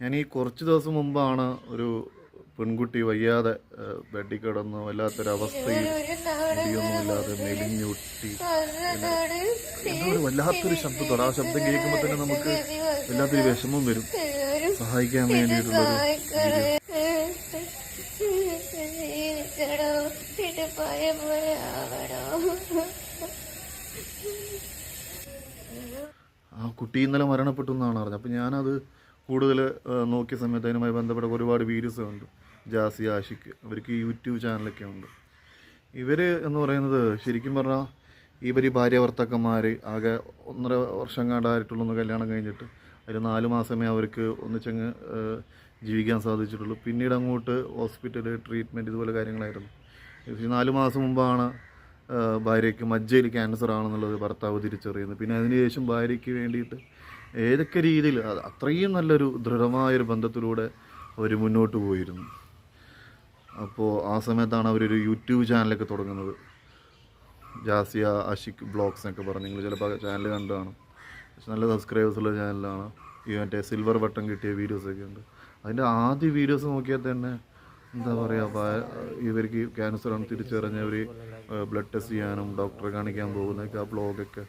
ഞാൻ ഈ കുറച്ച് ദിവസം മുമ്പാണ് ഒരു പെൺകുട്ടി വയ്യാതെ ബെഡിൽ കിടന്ന് വല്ലാത്തൊരവസ്ഥയിൽ മുടിയൊന്നുമില്ലാതെ മെലിഞ്ഞൊട്ടി എന്തോ ഒരു വല്ലാത്തൊരു ശബ്ദത്തോടെ ആ ശബ്ദം കേൾക്കുമ്പോൾ തന്നെ നമുക്ക് വല്ലാത്തൊരു വിഷമം വരും. സഹായിക്കാൻ വേണ്ടിയിട്ടുള്ളൊരു ആ കുട്ടി ഇന്നലെ മരണപ്പെട്ടു എന്നാണ് അറിഞ്ഞത്. അപ്പം ഞാനത് കൂടുതൽ നോക്കിയ സമയത്ത് അതിനുമായി ബന്ധപ്പെട്ട ഒരുപാട് വീഡിയോസ് ഉണ്ട് ജാസി ആഷിക്ക് അവർക്ക് യൂട്യൂബ് ചാനലൊക്കെ ഉണ്ട്. ഇവർ എന്ന് പറയുന്നത് ശരിക്കും പറഞ്ഞാൽ ഇവർ ഈ ഭാര്യ ഭർത്താക്കന്മാർ ആകെ ഒന്നര വർഷം കണ്ടായിട്ടുള്ളൊന്ന് കല്യാണം കഴിഞ്ഞിട്ട് അതിൽ നാല് മാസമേ അവർക്ക് ഒന്നിച്ചങ്ങ് ജീവിക്കാൻ സാധിച്ചിട്ടുള്ളൂ. പിന്നീട് അങ്ങോട്ട് ഹോസ്പിറ്റൽ ട്രീറ്റ്മെന്റ് ഇതുപോലെ കാര്യങ്ങളായിരുന്നു. നാല് മാസം മുമ്പാണ് ഭാര്യയ്ക്ക് മജ്ജയിൽ ക്യാൻസർ ആണെന്നുള്ളത് ഭർത്താവ് തിരിച്ചറിയുന്നത്. പിന്നെ അതിനുശേഷം ഭാര്യയ്ക്ക് വേണ്ടിയിട്ട് ഏതൊക്കെ രീതിയിൽ അത്രയും നല്ലൊരു ദൃഢമായൊരു ബന്ധത്തിലൂടെ അവർ മുന്നോട്ട് പോയിരുന്നു. അപ്പോൾ ആ സമയത്താണ് അവരൊരു യൂട്യൂബ് ചാനലൊക്കെ തുടങ്ങുന്നത്. ജാസിയ അഷിക് ബ്ലോഗ്സ് എന്നൊക്കെ പറഞ്ഞ് നിങ്ങൾ ചിലപ്പോൾ ചാനൽ കണ്ടതാണ്. കാണും പക്ഷെ നല്ല സബ്സ്ക്രൈബേഴ്സ് ഉള്ള ചാനലാണ്. ഈ മറ്റേ സിൽവർ ബട്ടൺ കിട്ടിയ വീഡിയോസൊക്കെ ഉണ്ട്. അതിന്റെ ആദ്യ വീഡിയോസ് നോക്കിയാൽ തന്നെ എന്താ പറയുക ഇവർക്ക് ക്യാൻസറാണ് തിരിച്ചറിഞ്ഞവർ ബ്ലഡ് ടെസ്റ്റ് ചെയ്യാനും ഡോക്ടറെ കാണിക്കാൻ പോകുന്നതൊക്കെ ആ ബ്ലോഗൊക്കെ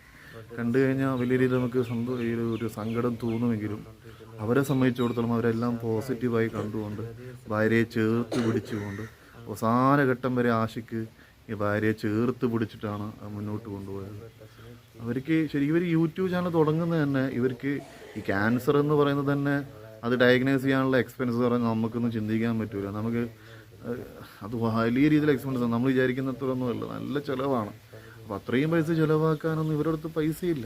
കണ്ടു കഴിഞ്ഞാൽ വലിയ രീതിയിൽ നമുക്ക് ഈ ഒരു- സങ്കടം തോന്നുമെങ്കിലും അവരെ സംബന്ധിച്ചിടത്തോളം അവരെല്ലാം പോസിറ്റീവായി കണ്ടുകൊണ്ട് ഭാര്യയെ ചേർത്ത് പിടിച്ചുകൊണ്ട് അവസാന ഘട്ടം വരെ ആശയ്ക്ക് ഈ ഭാര്യയെ ചേർത്ത് പിടിച്ചിട്ടാണ് മുന്നോട്ട് കൊണ്ടുപോയത്. അവർക്ക് ശരിക്കും ഇവർ യൂട്യൂബ് ചാനൽ തുടങ്ങുന്നത് തന്നെ ഇവർക്ക് ഈ ക്യാൻസർ എന്ന് പറയുന്നത് തന്നെ അത് ഡയഗ്നോസ് ചെയ്യാനുള്ള എക്സ്പെൻസ് പറഞ്ഞാൽ നമുക്കൊന്നും ചിന്തിക്കാൻ പറ്റില്ല നമുക്ക് അത് വലിയ രീതിയിൽ എക്സ്പെൻസ് നമ്മൾ വിചാരിക്കുന്നത്രയൊന്നുമല്ല നല്ല ചിലവാണ്. അപ്പോൾ അത്രയും പൈസ ചിലവാക്കാനൊന്നും ഇവരടുത്ത് പൈസയില്ല.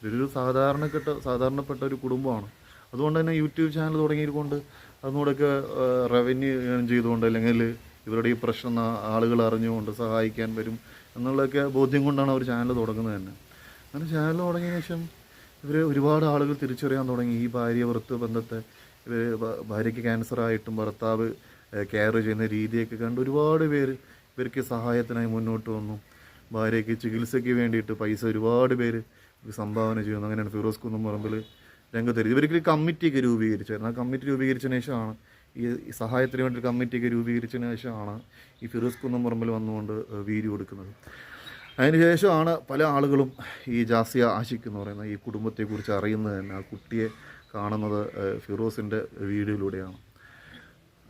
ഇവരൊരു സാധാരണപ്പെട്ട സാധാരണപ്പെട്ട ഒരു കുടുംബമാണ്. അതുകൊണ്ട് തന്നെ യൂട്യൂബ് ചാനൽ തുടങ്ങിയതുകൊണ്ട് അതിനോടൊക്കെ റവന്യൂ ചെയ്തുകൊണ്ട് അല്ലെങ്കിൽ ഇവരുടെ ഈ പ്രശ്നം ആളുകൾ അറിഞ്ഞുകൊണ്ട് സഹായിക്കാൻ വരും എന്നുള്ളതൊക്കെ ബോധ്യം കൊണ്ടാണ് അവർ ചാനൽ തുടങ്ങുന്നത് തന്നെ. അങ്ങനെ ചാനൽ തുടങ്ങിയ ശേഷം ഇവർ ഒരുപാട് ആളുകൾ തിരിച്ചറിയാൻ തുടങ്ങി. ഈ ഭാര്യ ഭർത്തൃ ബന്ധത്തെ ഇവർ ഭാര്യയ്ക്ക് ക്യാൻസറായിട്ടും ഭർത്താവ് കെയർ ചെയ്യുന്ന രീതിയൊക്കെ കണ്ട് ഒരുപാട് പേര് ഇവർക്ക് സഹായത്തിനായി മുന്നോട്ട് വന്നു. ഭാര്യയ്ക്ക് ചികിത്സയ്ക്ക് വേണ്ടിയിട്ട് പൈസ ഒരുപാട് പേര് സംഭാവന ചെയ്യുന്നു. അങ്ങനെയാണ് ഫിറോസ് കുന്നംപറമ്പിൽ രംഗത്ത് ഇവർക്ക് കമ്മിറ്റിയൊക്കെ രൂപീകരിച്ചായിരുന്നു. ആ കമ്മിറ്റി രൂപീകരിച്ചതിന് ശേഷമാണ് ഈ സഹായത്തിന് വേണ്ടി കമ്മിറ്റിയൊക്കെ രൂപീകരിച്ചതിന് ശേഷമാണ് ഈ ഫിറോസ് കുന്നംപറമ്പിൽ വന്നുകൊണ്ട് വീര് കൊടുക്കുന്നത് അതിനുശേഷമാണ് പല ആളുകളും ഈ ജാസിയ ആഷിഖ് എന്ന് പറയുന്ന ഈ കുടുംബത്തെക്കുറിച്ച് അറിയുന്നത് തന്നെ. ആ കുട്ടിയെ കാണുന്നത് ഫിറോസിന്റെ വീഡിയോയിലൂടെയാണ്.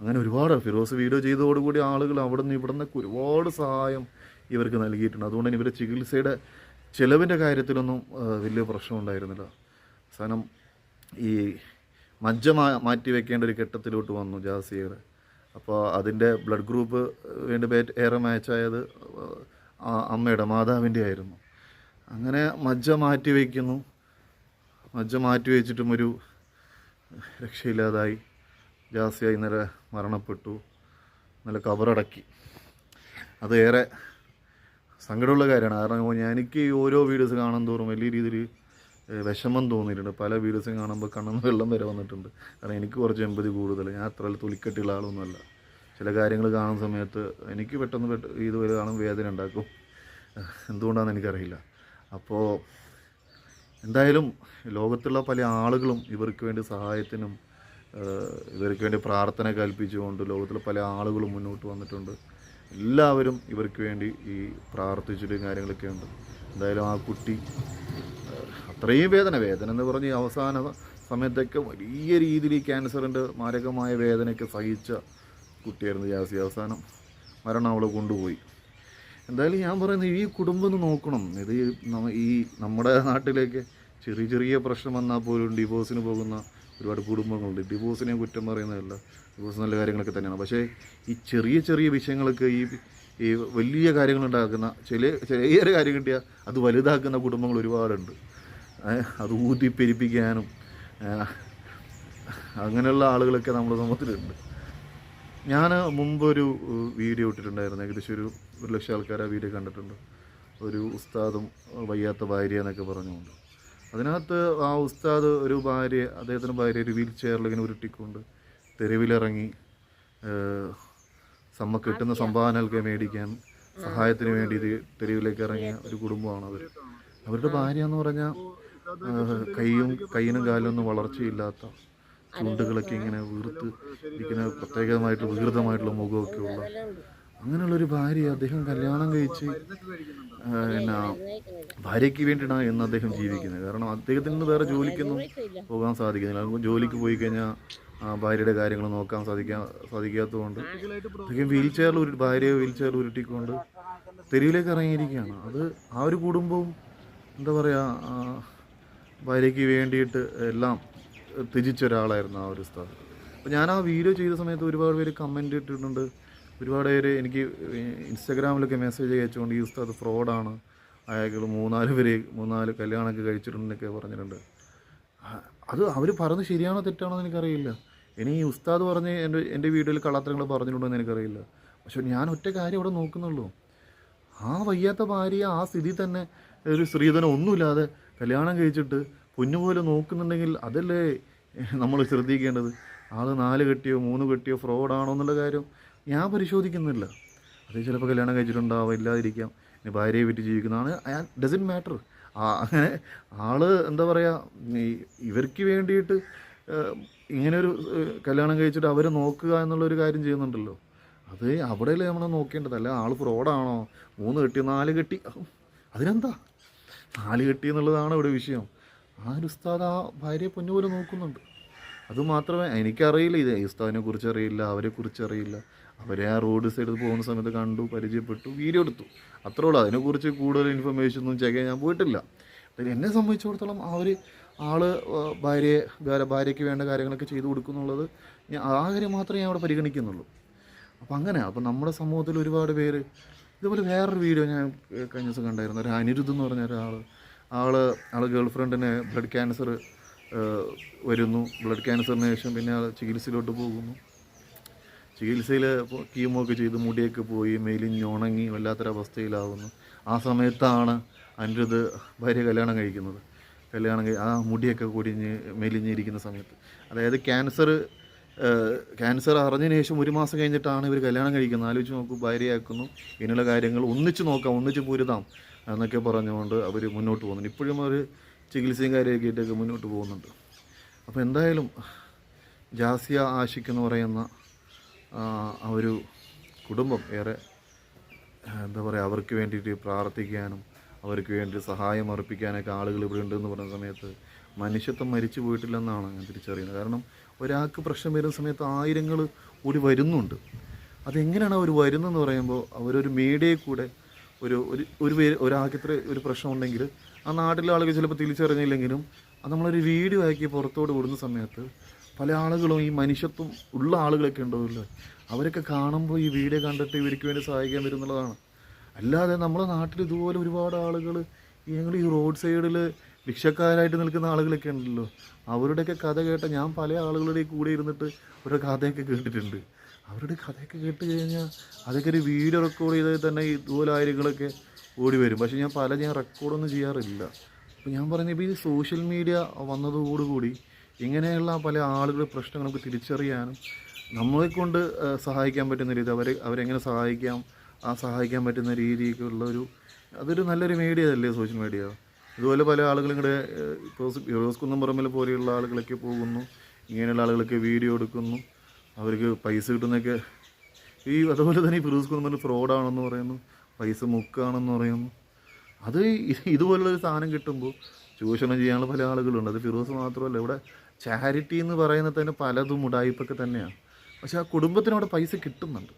അങ്ങനെ ഒരുപാട് ഫിറോസ് വീഡിയോ ചെയ്തതോടുകൂടി ആളുകൾ അവിടെ നിന്ന് ഇവിടെ നിന്നൊക്കെ ഒരുപാട് സഹായം ഇവർക്ക് നൽകിയിട്ടുണ്ട്. അതുകൊണ്ട് തന്നെ ഇവരുടെ ചികിത്സയുടെ ചിലവിന്റെ കാര്യത്തിലൊന്നും വലിയ പ്രശ്നം ഉണ്ടായിരുന്നില്ല അവസാനം ഈ മജ്ജ മാറ്റി വെക്കേണ്ട ഒരു ഘട്ടത്തിലോട്ട് വന്നു ജാസിയർ. അപ്പോൾ അതിന്റെ ബ്ലഡ് ഗ്രൂപ്പ് വേണ്ടി ഏറെ മാച്ചായത് അമ്മയുടെ മാതാവിന്റെ ആയിരുന്നു. അങ്ങനെ മജ്ജ മാറ്റി വയ്ക്കുന്നു മജ്ജ മാറ്റി വെച്ചിട്ടും ഒരു രക്ഷയില്ലാതായി. ജാസിയ ഇന്നലെ മരണപ്പെട്ടു. നല്ല കബറടക്കി. അത് ഏറെ സങ്കടമുള്ള കാര്യമാണ്. കാരണം എനിക്ക് ഓരോ വീഡിയോസ് കാണാൻ തോറും വലിയ രീതിയിൽ വിഷമം തോന്നിയിട്ടുണ്ട്. പല വീഡിയോസും കാണുമ്പോൾ കണ്ണെന്ന് വെള്ളം വരെ വന്നിട്ടുണ്ട്. കാരണം എനിക്ക് കുറച്ച് എമ്പതി കൂടുതൽ. ഞാൻ അത്ര തൊലിക്കെട്ടിയുള്ള ആളൊന്നുമല്ല. ചില കാര്യങ്ങൾ കാണുന്ന സമയത്ത് എനിക്ക് പെട്ടെന്ന് പെട്ട ഇതുവരെ കാണും വേദന ഉണ്ടാക്കും. എന്തുകൊണ്ടാണെന്ന് എനിക്കറിയില്ല. അപ്പോൾ എന്തായാലും ലോകത്തുള്ള പല ആളുകളും ഇവർക്ക് വേണ്ടി സഹായത്തിനും ഇവർക്ക് വേണ്ടി പ്രാർത്ഥന കൽപ്പിച്ചുകൊണ്ട് ലോകത്തിലെ പല ആളുകളും മുന്നോട്ട് വന്നിട്ടുണ്ട്. എല്ലാവരും ഇവർക്ക് വേണ്ടി ഈ പ്രാർത്ഥിച്ചിട്ടും കാര്യങ്ങളൊക്കെ ഉണ്ട്. എന്തായാലും ആ കുട്ടി അത്രയും വേദന വേദന എന്ന് പറഞ്ഞ് അവസാന സമയത്തൊക്കെ വലിയ രീതിയിൽ ഈ ക്യാൻസറിന്റെ മാരകമായ വേദനയൊക്കെ സഹിച്ച കുട്ടിയായിരുന്നു ജാസി. അവസാനം മരണം അവളെ കൊണ്ടുപോയി. എന്തായാലും ഞാൻ പറയുന്നത് ഈ കുടുംബം ഒന്ന് നോക്കണം. ഇത് ഈ നമ്മുടെ നാട്ടിലേക്ക് ചെറിയ ചെറിയ പ്രശ്നം വന്നാൽ പോലും ഡിവോഴ്സിന് പോകുന്ന ഒരുപാട് കുടുംബങ്ങളുണ്ട്. ഡിവോഴ്സിനെ കുറ്റം പറയുന്നതല്ല. ഡിവോഴ്സ് നല്ല കാര്യങ്ങളൊക്കെ തന്നെയാണ്. പക്ഷേ ഈ ചെറിയ ചെറിയ വിഷയങ്ങളൊക്കെ ഈ ഈ വലിയ കാര്യങ്ങളുണ്ടാക്കുന്ന ചില ചെറിയ കാര്യം കിട്ടിയാൽ അത് വലുതാക്കുന്ന കുടുംബങ്ങൾ ഒരുപാടുണ്ട്. അത് ഊതിപ്പെരിപ്പിക്കാനും അങ്ങനെയുള്ള ആളുകളൊക്കെ നമ്മുടെ സമൂഹത്തിലുണ്ട്. ഞാൻ മുമ്പ് ഒരു വീഡിയോ ഇട്ടിട്ടുണ്ടായിരുന്നു. ഏകദേശം ഒരു ഒരു ലക്ഷം ആൾക്കാർ ആ വീഡിയോ കണ്ടിട്ടുണ്ട്. ഒരു ഉസ്താദും വയ്യാത്ത ഭാര്യ എന്നൊക്കെ പറഞ്ഞുകൊണ്ട്. അതിനകത്ത് ആ ഉസ്താദ് ഒരു ഭാര്യ അദ്ദേഹത്തിന്റെ ഭാര്യ ഒരു വീൽ ചെയറിൽ ഇങ്ങനെ ഉരുട്ടിക്കൊണ്ട് തെരുവിലിറങ്ങി സമ്മ കിട്ടുന്ന സംഭാവനകൾക്ക് മേടിക്കാൻ സഹായത്തിന് വേണ്ടി ഇത് തെരുവിലേക്ക് ഇറങ്ങിയ ഒരു കുടുംബമാണ് അവർ. അവരുടെ ഭാര്യ എന്ന് പറഞ്ഞാൽ കൈയും കൈയിനും കാലിനൊന്നും വളർച്ചയില്ലാത്ത ചുണ്ടുകളൊക്കെ ഇങ്ങനെ വീർത്ത് ഇരിക്കുന്ന പ്രത്യേകമായിട്ടുള്ള വികൃതമായിട്ടുള്ള മുഖമൊക്കെ ഉള്ള അങ്ങനെയുള്ളൊരു ഭാര്യ അദ്ദേഹം കല്യാണം കഴിച്ച് എന്നാ ഭാര്യയ്ക്ക് വേണ്ടിയിട്ടാണ് എന്ന് അദ്ദേഹം ജീവിക്കുന്നത്. കാരണം അദ്ദേഹത്തിന് നിന്ന് വേറെ ജോലിക്കൊന്നും പോകാൻ സാധിക്കുന്നില്ല. ജോലിക്ക് പോയി കഴിഞ്ഞാൽ ഭാര്യയുടെ കാര്യങ്ങൾ നോക്കാൻ സാധിക്കാൻ സാധിക്കാത്തതുകൊണ്ട് അദ്ദേഹം വീൽ ചെയറിൽ ഒരു ഭാര്യയെ വീൽ ചെയറിൽ ഉരുട്ടിക്കൊണ്ട് തെരുവിലേക്ക് ഇറങ്ങിയിരിക്കുകയാണ്. അത് ആ ഒരു കുടുംബവും എന്താ പറയുക ഭാര്യയ്ക്ക് വേണ്ടിയിട്ട് എല്ലാം ത്യജിച്ച ഒരാളായിരുന്നു ആ ഒരു സ്ഥലം അപ്പോൾ ഞാൻ ആ വീഡിയോ ചെയ്ത സമയത്ത് ഒരുപാട് പേര് കമന്റ് ഇട്ടിട്ടുണ്ട്. ഒരുപാട് പേര് എനിക്ക് ഇൻസ്റ്റാഗ്രാമിലൊക്കെ മെസ്സേജ് അയച്ചുകൊണ്ട് ഈ ഉസ്താദ് ഫ്രോഡാണ്. അയാൾ മൂന്നാൽ പേര് മൂന്നാൽ കല്യാണമൊക്കെ കഴിച്ചിട്ടുണ്ടെന്നൊക്കെ പറഞ്ഞിട്ടുണ്ട്. അത് അവർ പറഞ്ഞ് ശരിയാണോ തെറ്റാണോ എന്ന് എനിക്കറിയില്ല. ഇനി ഈ ഉസ്താദ് പറഞ്ഞ് എന്റെ എന്റെ വീഡിയോയിൽ കള്ളത്തരങ്ങൾ പറഞ്ഞിട്ടുണ്ടോ എന്ന് എനിക്കറിയില്ല. പക്ഷെ ഞാൻ ഒറ്റ കാര്യം ഇവിടെ നോക്കുന്നുള്ളൂ. ആ വയ്യാത്ത ഭാര്യ ആ സ്ഥിതി തന്നെ ഒരു സ്ത്രീധനം ഒന്നുമില്ലാതെ കല്യാണം കഴിച്ചിട്ട് പൊന്നുപോലെ നോക്കുന്നുണ്ടെങ്കിൽ അതല്ലേ നമ്മൾ ശ്രദ്ധിക്കേണ്ടത്. ആൾ നാല് കെട്ടിയോ മൂന്ന് കെട്ടിയോ ഫ്രോഡാണോ എന്നുള്ള കാര്യം ഞാൻ പരിശോധിക്കുന്നില്ല. അത് ചിലപ്പോൾ കല്യാണം കഴിച്ചിട്ടുണ്ടാവാം ഇല്ലാതിരിക്കാം ഇനി ഭാര്യയെ വിറ്റ് ജീവിക്കുന്നതാണ്. ഡസൻ മാറ്റർ അങ്ങനെ ആൾ എന്താ പറയുക ഈ ഇവർക്ക് വേണ്ടിയിട്ട് ഇങ്ങനെ ഒരു കല്യാണം കഴിച്ചിട്ട് അവരെ നോക്കുക എന്നുള്ളൊരു കാര്യം ചെയ്യുന്നുണ്ടല്ലോ. അത് അവിടെയല്ലേ നമ്മൾ നോക്കേണ്ടത്. അല്ല ആൾ ഫ്രോഡാണോ? മൂന്ന് കെട്ടി നാല് കെട്ടി. അതിനെന്താ? നാല് കെട്ടി എന്നുള്ളതാണ് ഇവിടെ വിഷയം. ആ ഒരു ഉസ്താദ് ആ ഭാര്യയെ പൊന്നുപോലെ നോക്കുന്നുണ്ട്. അതുമാത്രമേ എനിക്കറിയില്ല. ഇത് ഇസ്താവിനെ കുറിച്ച് അറിയില്ല അവരെ കുറിച്ച് അറിയില്ല അവരെ ആ റോഡ് സൈഡിൽ പോകുന്ന സമയത്ത് കണ്ടു പരിചയപ്പെട്ടു വീഡിയോ എടുത്തു. അത്രേ ഉള്ളൂ. അതിനെക്കുറിച്ച് കൂടുതൽ ഇൻഫർമേഷൻ ഒന്നും ചെയ്യാൻ ഞാൻ പോയിട്ടില്ല. എന്നെ സംബന്ധിച്ചിടത്തോളം ആ ഒരു ആൾ ആ, ഭാര്യയെ വേറെ ഭാര്യയ്ക്ക് വേണ്ട കാര്യങ്ങളൊക്കെ ചെയ്തു കൊടുക്കുന്നുള്ളത് ഞാൻ ആ കാര്യം മാത്രമേ ഞാൻ അവിടെ പരിഗണിക്കുന്നുള്ളൂ. അപ്പം അങ്ങനെ അപ്പം നമ്മുടെ സമൂഹത്തിൽ ഒരുപാട് പേര് ഇതുപോലെ വേറൊരു വീഡിയോ ഞാൻ കഴിഞ്ഞ ദിവസം കണ്ടായിരുന്നു. ഒരു അനിരുദ്ധ് എന്ന് പറഞ്ഞ ഒരാൾ ആൾ ആൾ ഗേൾ ഫ്രണ്ടിന് ബ്ലഡ് ക്യാൻസർ വരുന്നു. ബ്ലഡ് ക്യാൻസറിന് ശേഷം പിന്നെ ചികിത്സയിലോട്ട് പോകുന്നു. ചികിത്സയിൽ കീമോ ചെയ്ത് മുടിയൊക്കെ പോയി മെലിഞ്ഞുണങ്ങി വല്ലാത്തൊരവസ്ഥയിലാവുന്നു. ആ സമയത്താണ് അനിരുദ്ധ് ഭാര്യ കല്യാണം കഴിക്കുന്നത്. കല്യാണം കഴി ആ മുടിയൊക്കെ കുടിഞ്ഞ് മെലിഞ്ഞിരിക്കുന്ന സമയത്ത്. അതായത് ക്യാൻസർ ക്യാൻസർ അറിഞ്ഞതിന് ശേഷം ഒരു മാസം കഴിഞ്ഞിട്ടാണ് ഇവർ കല്യാണം കഴിക്കുന്നത്. ആലോചിച്ച് നോക്കൂ ഭാര്യയാക്കുന്നു. ഇങ്ങനെയുള്ള കാര്യങ്ങൾ ഒന്നിച്ച് നോക്കാം ഒന്നിച്ച് പൊരുതാം എന്നൊക്കെ പറഞ്ഞുകൊണ്ട് അവർ മുന്നോട്ട് പോകുന്നുണ്ട് ഇപ്പോഴും അവർ ചികിത്സയും കാര്യമൊക്കെ ആയിട്ടൊക്കെ മുന്നോട്ട് പോകുന്നുണ്ട്. അപ്പോൾ എന്തായാലും ജാസിയ ആഷിഖ് എന്ന് പറയുന്ന ആ ഒരു കുടുംബം ഏറെ എന്താ പറയുക അവർക്ക് വേണ്ടിയിട്ട് പ്രാർത്ഥിക്കാനും അവർക്ക് വേണ്ടി സഹായം അർപ്പിക്കാനൊക്കെ ആളുകൾ ഇവിടെ ഉണ്ടെന്ന് പറയുന്ന സമയത്ത് മനുഷ്യത്വം മരിച്ചു പോയിട്ടില്ലെന്നാണ് ഞാൻ തിരിച്ചറിയുന്നത്. കാരണം ഒരാൾക്ക് പ്രശ്നം വരുന്ന സമയത്ത് ആയിരങ്ങൾ കൂടി വരുന്നുണ്ട്. അതെങ്ങനെയാണ് അവർ വരുന്നതെന്ന് പറയുമ്പോൾ അവരൊരു മീഡിയയിൽ കൂടെ ഒരു ഒരു ഒരു ഒരാൾക്ക് ഇത്ര ഒരു പ്രശ്നമുണ്ടെങ്കിൽ ആ നാട്ടിലെ ആളുകൾ ചിലപ്പോൾ തിരിച്ചറിഞ്ഞില്ലെങ്കിലും അത് നമ്മളൊരു വീഡിയോ ആക്കി പുറത്തോട്ട് വിടുന്ന സമയത്ത് പല ആളുകളും ഈ മനുഷ്യത്വം ഉള്ള ആളുകളൊക്കെ ഉണ്ടാവില്ലേ അവരൊക്കെ കാണുമ്പോൾ ഈ വീഡിയോ കണ്ടിട്ട് ഇവർക്ക് വേണ്ടി സഹായിക്കാൻ വരുന്നുള്ളതാണ് അല്ലാതെ നമ്മളെ നാട്ടിൽ ഇതുപോലെ ഒരുപാട് ആളുകൾ ഞങ്ങൾ ഈ റോഡ് സൈഡിൽ ഭിക്ഷക്കാരായിട്ട് നിൽക്കുന്ന ആളുകളൊക്കെ ഉണ്ടല്ലോ. അവരുടെയൊക്കെ കഥ കേട്ട ഞാൻ പല ആളുകളുടെ കൂടെ ഇരുന്നിട്ട് ഒരു കഥയൊക്കെ കേട്ടിട്ടുണ്ട്. അവരുടെ കഥയൊക്കെ കേട്ട് കഴിഞ്ഞാൽ അതൊക്കെ ഒരു വീഡിയോ റെക്കോർഡ് ചെയ്താൽ തന്നെ ഇതുപോലെ ആയിരങ്ങളൊക്കെ ഓടി വരും. പക്ഷേ ഞാൻ പല ഞാൻ റെക്കോർഡൊന്നും ചെയ്യാറില്ല. അപ്പോൾ ഞാൻ പറയുന്നത് ഇപ്പോൾ ഈ സോഷ്യൽ മീഡിയ വന്നതോടുകൂടി ഇങ്ങനെയുള്ള പല ആളുകളുടെ പ്രശ്നങ്ങൾ നമുക്ക് തിരിച്ചറിയാനും നമ്മളെ കൊണ്ട് സഹായിക്കാൻ പറ്റുന്ന രീതി അവരെ അവരെങ്ങനെ സഹായിക്കാം ആ സഹായിക്കാൻ പറ്റുന്ന രീതിക്കുള്ള ഒരു അതൊരു നല്ലൊരു മീഡിയ അല്ലേ സോഷ്യൽ മീഡിയ ഇതുപോലെ പല ആളുകളും കൂടെ ഇപ്പോൾ കുന്നം കുന്നംപുറമ്പിൽ പോലെയുള്ള ആളുകളൊക്കെ പോകുന്നു ഇങ്ങനെയുള്ള ആളുകളൊക്കെ വീഡിയോ എടുക്കുന്നു അവർക്ക് പൈസ കിട്ടുന്നൊക്കെ ഈ അതുപോലെ തന്നെ ഈ ഫിറോസ് കുന്നംപുറം ഫ്രോഡാണെന്ന് പറയുന്നു. പൈസ മുക്കാണെന്ന് പറയുന്നു. അത് ഇതുപോലുള്ളൊരു സാധനം കിട്ടുമ്പോൾ ചൂഷണം ചെയ്യാനുള്ള പല ആളുകളുണ്ട്. അത് ഫിറോസ് മാത്രമല്ല ഇവിടെ ചാരിറ്റി എന്ന് പറയുന്നത് തന്നെ പലതും ഉടായ്പൊക്കെ തന്നെയാണ്. പക്ഷെ ആ കുടുംബത്തിന് അവിടെ പൈസ കിട്ടുന്നുണ്ട്.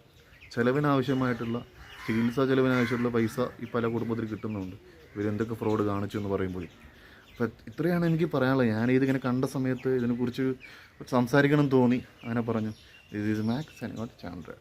ചിലവിനാവശ്യമായിട്ടുള്ള ചികിത്സാ ചിലവിനാവശ്യമുള്ള പൈസ ഈ പല കുടുംബത്തിൽ കിട്ടുന്നുണ്ട്. ഇവരെന്തൊക്കെ ഫ്രോഡ് കാണിച്ചു എന്ന് പറയുമ്പോൾ അപ്പോൾ ഇത്രയാണ് എനിക്ക് പറയാനുള്ളത്. ഞാൻ ഇതിങ്ങനെ കണ്ട സമയത്ത് ഇതിനെക്കുറിച്ച് സംസാരിക്കണം തോന്നി. അങ്ങനെ പറഞ്ഞു. This is Max and not ചാൻഡ്രേഡ്